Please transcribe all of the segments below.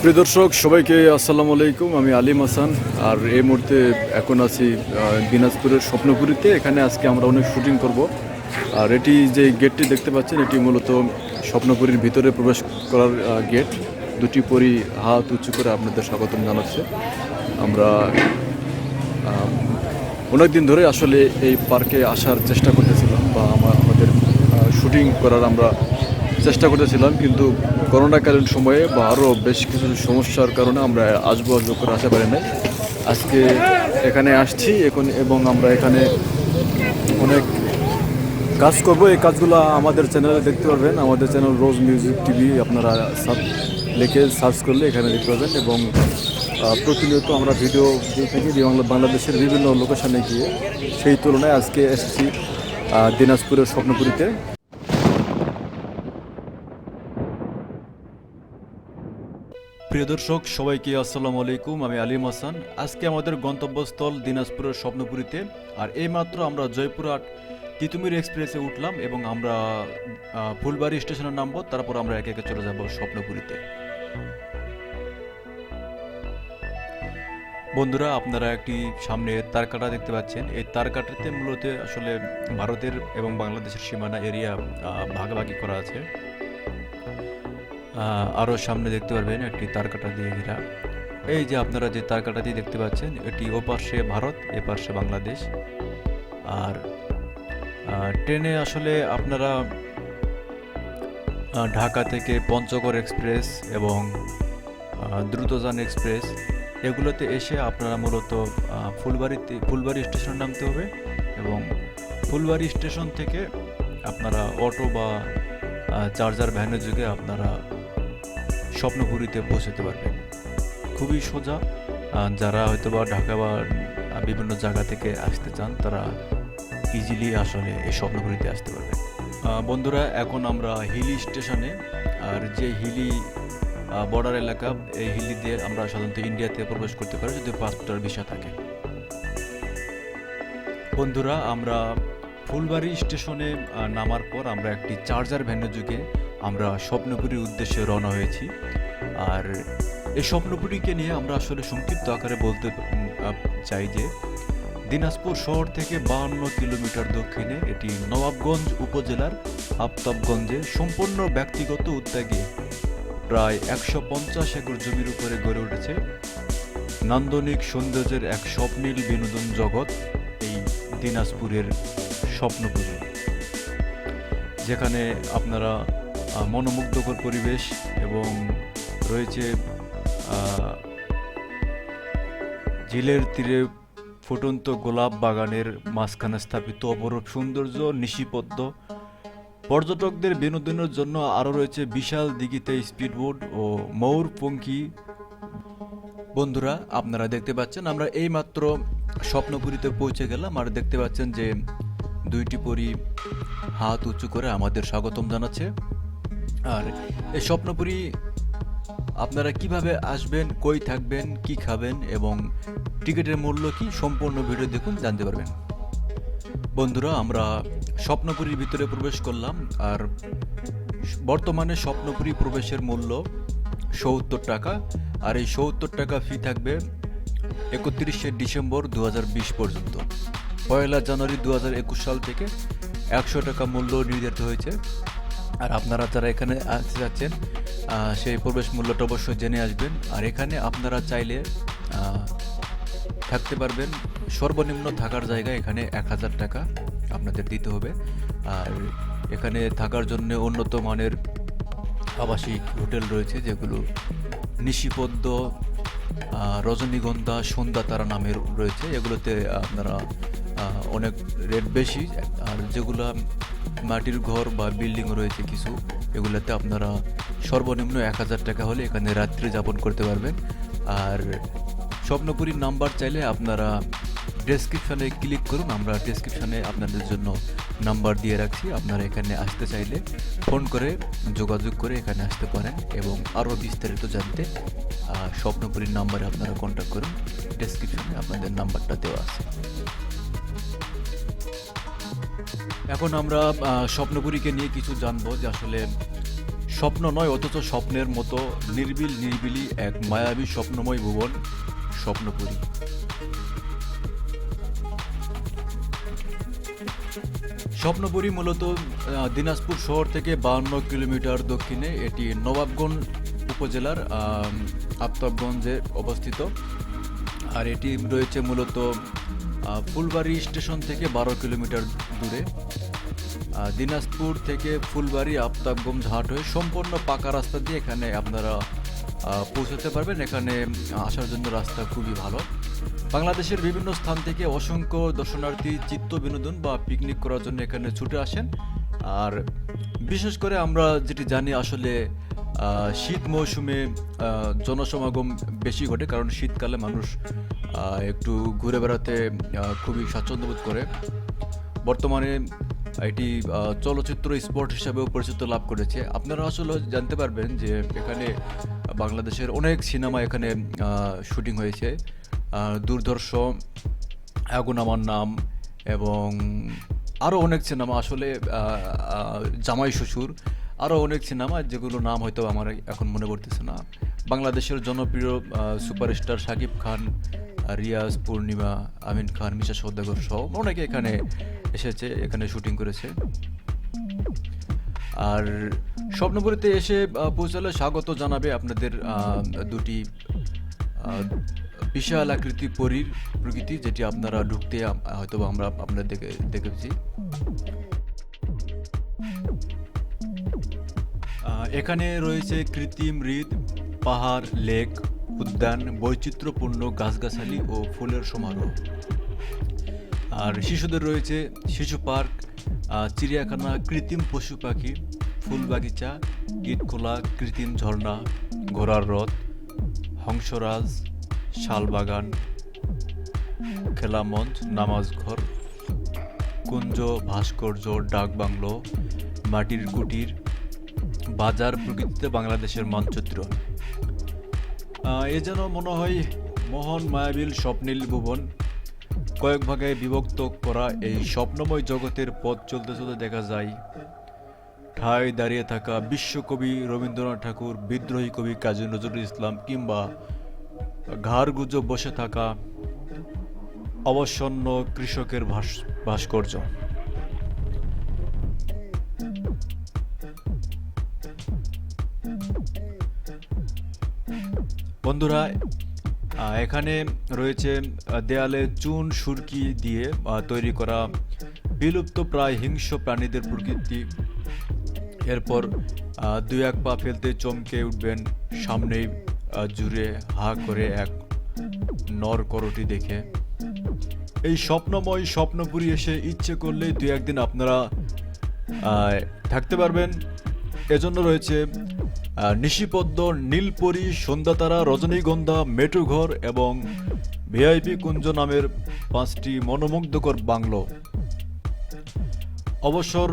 প্রিয় দর্শক, সবাইকে আসসালামু আলাইকুম। আমি আলিম হাসান, আর এই মুহূর্তে এখন আছি দিনাজপুরের স্বপ্নপুরীতে। এখানে আজকে আমরা অনেক শুটিং করব। আর এটি যে গেটটি দেখতে পাচ্ছেন, এটি মূলত স্বপ্নপুরীর ভিতরে প্রবেশ করার গেট দুটি পরি হাত উঁচু করে আপনাদের স্বাগতম জানাচ্ছে। আমরা অনেক দিন ধরে আসলে এই পার্কে আসার চেষ্টা করতেছিলাম বা আমাদের শুটিং করার আমরা চেষ্টা করতেছিলাম, কিন্তু করোনাকালীন সময়ে বা আরও বেশ কিছু সমস্যার কারণে আমরা আসব আসব করে আসতে পারি নাই। আজকে এখানে আসছি, এখন এবং আমরা এখানে অনেক কাজ করব। এই কাজগুলো আমাদের চ্যানেলে দেখতে পারবেন। আমাদের চ্যানেল রোজ মিউজিক টিভি, আপনারা লিখে সার্চ করলে এখানে দেখতে পাবেন এবং প্রতিনিয়ত আমরা ভিডিও দিয়ে থাকি বাংলা বাংলাদেশের বিভিন্ন লোকেশনে গিয়ে সেই তুলনায় আজকে এসেছি দিনাজপুরের স্বপ্নপুরীতে। প্রিয় দর্শক, সবাইকে আসসালামু আলাইকুম। আমি আলিম হাসান। আজকে আমাদের গন্তব্যস্থল দিনাজপুরের স্বপ্নপুরীতে। আর এইমাত্র আমরা জয়পুরহাট তিতুমির এক্সপ্রেসে উঠলাম এবং আমরা ফুলবাড়ি স্টেশনে নামবো। তারপর আমরা একে একে চলে যাব স্বপ্নপুরীতে। বন্ধুরা, আপনারা একটি সামনে তারকাটা দেখতে পাচ্ছেন। এই তারকাটাতে মূলত আসলে ভারতের এবং বাংলাদেশের সীমানা এরিয়া ভাগাভাগি করা আছে। আহ, আরও সামনে দেখতে পারবেন একটি তারকাটা দিয়ে ঘেরা। এই যে আপনারা যে তারকাটা দিয়ে দেখতে পাচ্ছেন এটি ওপাশে ভারত এপাশে বাংলাদেশ। আর ট্রেনে আসলে আপনারা ঢাকা থেকে পঞ্চগড় এক্সপ্রেস এবং দ্রুতযান এক্সপ্রেস এগুলোতে এসে আপনারা মূলত ফুলবাড়িতে ফুলবাড়ি স্টেশন নামতে হবে এবং ফুলবাড়ি স্টেশন থেকে আপনারা অটো বা চার্জার ভ্যানের যুগে আপনারা স্বপ্নপুরীতে পৌঁছতে পারবেন খুবই সোজা যারা হয়তো বা ঢাকা বা বিভিন্ন জায়গা থেকে আসতে চান, তারা ইজিলি আসলে এই স্বপ্নপুরীতে আসতে পারবেন বন্ধুরা, এখন আমরা হিলি স্টেশনে, আর যে হিলি বর্ডার এলাকা, এই হিলি দিয়ে আমরা সাধারণত ইন্ডিয়াতে প্রবেশ করতে পারি, যদি পাসপোর্টের বিষয় থাকে। বন্ধুরা, আমরা ফুলবাড়ি স্টেশনে নামার পর আমরা একটি চার্জার ভ্যানের যুগে আমরা স্বপ্নপুরীর উদ্দেশ্যে রওনা হয়েছি। আর এই স্বপ্নপুরীকে নিয়ে আমরা আসলে সংক্ষিপ্ত আকারে বলতে চাই যে দিনাজপুর শহর থেকে বাহান্ন কিলোমিটার দক্ষিণে এটি নবাবগঞ্জ উপজেলার আফতাবগঞ্জে সম্পূর্ণ ব্যক্তিগত উদ্যোগে প্রায় একশো পঞ্চাশ একর জমির উপরে গড়ে উঠেছে নান্দনিক সৌন্দর্যের এক স্বপ্নীল বিনোদন জগৎ এই দিনাজপুরের স্বপ্নপুরী। যেখানে আপনারা মনোমুগ্ধকর পরিবেশ এবং রয়েছে ঝিলের তীরে ফুটন্ত গোলাপ বাগানের মাঝখানে স্থাপিত অপরূপ সৌন্দর্য নিশিপদ্ম। পর্যটকদের বিনোদনের জন্য আরও রয়েছে বিশাল দিঘিতে স্পিডবোট ও ময়ূর পঙ্খী বন্ধুরা, আপনারা দেখতে পাচ্ছেন, আমরা এইমাত্র স্বপ্নপুরীতে পৌঁছে গেলাম আর দেখতে পাচ্ছেন যে দুইটি পরি হাত উঁচু করে আমাদের স্বাগতম জানাচ্ছে। আর এই স্বপ্নপুরী, আপনারা কীভাবে আসবেন, কই থাকবেন, কি খাবেন এবং টিকিটের মূল্য কি, সম্পূর্ণ ভিডিও দেখুন, জানতে পারবেন। বন্ধুরা, আমরা স্বপ্নপুরীর ভিতরে প্রবেশ করলাম আর বর্তমানে স্বপ্নপুরী প্রবেশের মূল্য সত্তর টাকা আর এই সত্তর টাকা ফি থাকবে একত্রিশে ডিসেম্বর দু হাজার বিশ পর্যন্ত। পয়লা জানুয়ারি দু হাজার একুশ সাল থেকে একশো টাকা মূল্য নির্ধারিত হয়েছে। আর আপনারা যারা এখানে আসতে যাচ্ছেন সেই প্রবেশ মূল্যটা অবশ্যই জেনে আসবেন। আর এখানে আপনারা চাইলে থাকতে পারবেন। সর্বনিম্ন থাকার জায়গা এখানে এক হাজার টাকা আপনাদের দিতে হবে। আর এখানে থাকার জন্য উন্নত মানের আবাসিক হোটেল রয়েছে যেগুলো নিশিপদ্ম আহ, রজনীগন্ধা সন্ধ্যা তারা নামের রয়েছে। এগুলোতে আপনারা অনেক রেট বেশি। আর যেগুলো মাটির ঘর বা বিল্ডিং রয়েছে কিছু, এগুলোতে আপনারা সর্বনিম্ন এক হাজার টাকা হলে এখানে রাত্রি যাপন করতে পারবেন। আর স্বপ্নপুরীর নাম্বার চাইলে আপনারা ডেসক্রিপশানে ক্লিক করুন, আমরা ডেসক্রিপশনে আপনাদের জন্য নাম্বার দিয়ে রাখছি। আপনারা এখানে আসতে চাইলে ফোন করে, যোগাযোগ করে এখানে আসতে পারেন এবং আরও বিস্তারিত জানতে স্বপ্নপুরীর নাম্বারে আপনারা কন্ট্যাক্ট করুন। ডেসক্রিপশনে আপনাদের নাম্বারটা দেওয়া আছে। এখন আমরা স্বপ্নপুরীকে নিয়ে কিছু জানব যে আসলে স্বপ্ন নয়, অথচ স্বপ্নের মতো নির্বিল, নির্বিলি এক মায়াবী স্বপ্নময় ভুবন স্বপ্নপুরী। স্বপ্নপুরী মূলত দিনাজপুর শহর থেকে বাহান্ন কিলোমিটার দক্ষিণে এটি নবাবগঞ্জ উপজেলার আফতাবগঞ্জে অবস্থিত। আর এটি রয়েছে মূলত ফুলবাড়ি স্টেশন থেকে বারো কিলোমিটার দূরে দিনাজপুর থেকে ফুলবাড়ি আফতাবগঞ্জ হাট হয়ে সম্পূর্ণ পাকা রাস্তা দিয়ে এখানে আপনারা পৌঁছাতে পারবেন। এখানে আসার জন্য রাস্তা খুবই ভালো। বাংলাদেশের বিভিন্ন স্থান থেকে অসংখ্য দর্শনার্থী চিত্ত বিনোদন বা পিকনিক করার জন্য এখানে ছুটে আসেন। আর বিশেষ করে আমরা যেটি জানি, আসলে শীত মৌসুমে জনসমাগম বেশি ঘটে, কারণ শীতকালে মানুষ একটু ঘুরে বেড়াতে খুবই স্বাচ্ছন্দ্য বোধ করে। বর্তমানে এটি চলচ্চিত্র স্পট হিসাবেও পরিচিত লাভ করেছে। আপনারা আসলে জানতে পারবেন যে এখানে বাংলাদেশের অনেক সিনেমা এখানে শুটিং হয়েছে। দুর্ধর্ষ, আগুন আমার নাম এবং আরও অনেক সিনেমা আসলে জামাই শ্বশুর। আরও অনেক সিনেমা যেগুলো নাম হয়তো আমার এখন মনে পড়তেছে না। বাংলাদেশের জনপ্রিয় সুপারস্টার শাকিব খান রিয়াজ, পূর্ণিমা, আমিন খান, মিশা সৌদাগর সহ অনেকে এখানে এসেছে, এখানে শুটিং করেছে। আর স্বপ্নপুরীতে এসে পৌঁছালে স্বাগত জানাবে আপনাদের দুটি বিশাল আকৃতি পরীর প্রকৃতি, যেটি আপনারা ঢুকতে হয়তো আমরা আপনাদের দেখে, দেখেছি। এখানে রয়েছে কৃত্রিম হ্রদ পাহাড়, লেক উদ্যান, বৈচিত্র্যপূর্ণ গাছগাছালি ও ফুলের সমারোহ। আর শিশুদের রয়েছে শিশু পার্ক চিড়িয়াখানা, কৃত্রিম পশু পাখি, ফুল বাগিচা ইটখোলা কৃত্রিম ঝর্ণা, ঘোড়ার রথ, হংসরাজ শালবাগান খেলা মঞ্চ নামাজ ঘর, কুঞ্জ, ভাস্কর্য, ডাক বাংলো, মাটির কুটির, বাজার প্রকৃতিতে বাংলাদেশের মানচিত্র। এ যেন মনে হয় মোহন মায়াবিল স্বপ্নীল ভুবন। কয়েক ভাগে বিভক্ত করা এই স্বপ্নময় জগতের পথ চলতে চলতে দেখা যায়। ঠায় দাঁড়িয়ে থাকা বিশ্বকবি রবীন্দ্রনাথ ঠাকুর, বিদ্রোহী কবি কাজী নজরুল ইসলাম কিংবা ঘাড় গুজব বসে থাকা অবসন্ন কৃষকের ভাস- ভাস্কর্য। বন্ধুরা এখানে রয়েছে দেয়ালে চুন, সুরকি দিয়ে তৈরি করা বিলুপ্ত প্রায় হিংস্র প্রাণীদের প্রকৃতি। এরপর দুই এক পা ফেলতে চমকে উঠবেন, সামনেই জুড়ে হা করে এক নর করটি দেখে। এই স্বপ্নময় স্বপ্নপুরী এসে ইচ্ছে করলে দু একদিন আপনারা থাকতে পারবেন। এজন্য রয়েছে নিশিপদ্ম, নীলপরি, সন্ধ্যাতারা, রজনীগন্ধা মেটুঘর এবং ভিআইপি কুঞ্জ নামের পাঁচটি মনোমুগ্ধকর বাংলো। অবসর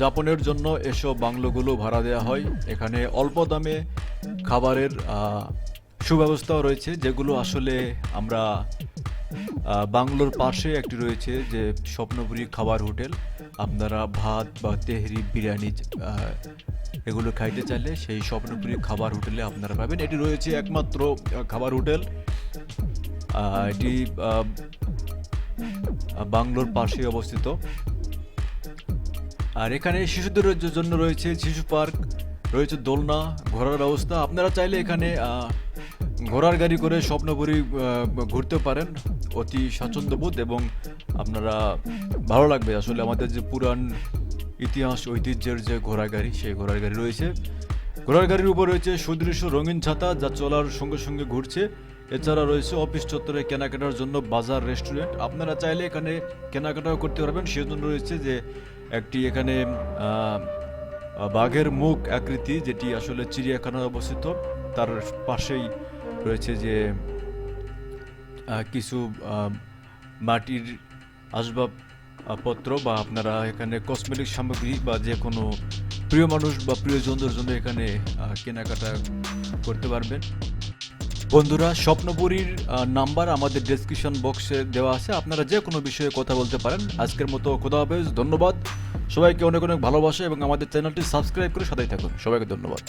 যাপনের জন্য এসব বাংলোগুলো ভাড়া দেওয়া হয়। এখানে অল্প দামে খাবারের সুব্যবস্থাও রয়েছে, যেগুলো আসলে আমরা বাংলোর পাশে একটি রয়েছে, যে স্বপ্নপুরী খাবার হোটেল। আপনারা ভাত বা তেহরি, বিরিয়ানি এগুলো খাইতে চাইলে সেই স্বপ্নপুরী খাবার হোটেলে আপনারা পাবেন। এটি রয়েছে একমাত্র খাবার হোটেল। এটি বাংলোর পাশে অবস্থিত। আর এখানে শিশুদের জন্য রয়েছে শিশু পার্ক, রয়েছে দোলনা, ঘোরার ব্যবস্থা। আপনারা চাইলে এখানে ঘোড়ার গাড়ি করে স্বপ্নপুরী ঘুরতে পারেন। অতি স্বাচ্ছন্দ্যবোধ এবং আপনারা ভালো লাগবে। আসলে আমাদের যে পুরান ইতিহাস, ঐতিহ্যের যে ঘোড়া গাড়ি, সেই ঘোড়ার গাড়ি রয়েছে। ঘোড়ার গাড়ির উপর রয়েছে সুদৃশ্য রঙিন ছাতা যা চলার সঙ্গে সঙ্গে ঘুরছে। এছাড়া রয়েছে অফিস চত্বরে কেনাকাটার জন্য বাজার, রেস্টুরেন্ট। আপনারা চাইলে এখানে কেনাকাটাও করতে পারবেন। সেজন্য রয়েছে যে একটি এখানে বাঘের মুখ আকৃতি, যেটি আসলে চিড়িয়াখানায় অবস্থিত। তার পাশেই রয়েছে যে কিছু মাটির আসবাবপত্র বা আপনারা এখানে কসমেটিক সামগ্রী বা যে কোনো প্রিয় মানুষ বা প্রিয়জনদের জন্য এখানে কেনাকাটা করতে পারবেন। বন্ধুরা, স্বপ্নপুরীর নাম্বার আমাদের ডেসক্রিপশন বক্সে দেওয়া আছে। আপনারা যে কোনো বিষয়ে কথা বলতে পারেন। আজকের মতো খোদা ধন্যবাদ। সবাইকে অনেক অনেক ভালোবাসা এবং আমাদের চ্যানেলটি সাবস্ক্রাইব করে সাথেই থাকুন। সবাইকে ধন্যবাদ।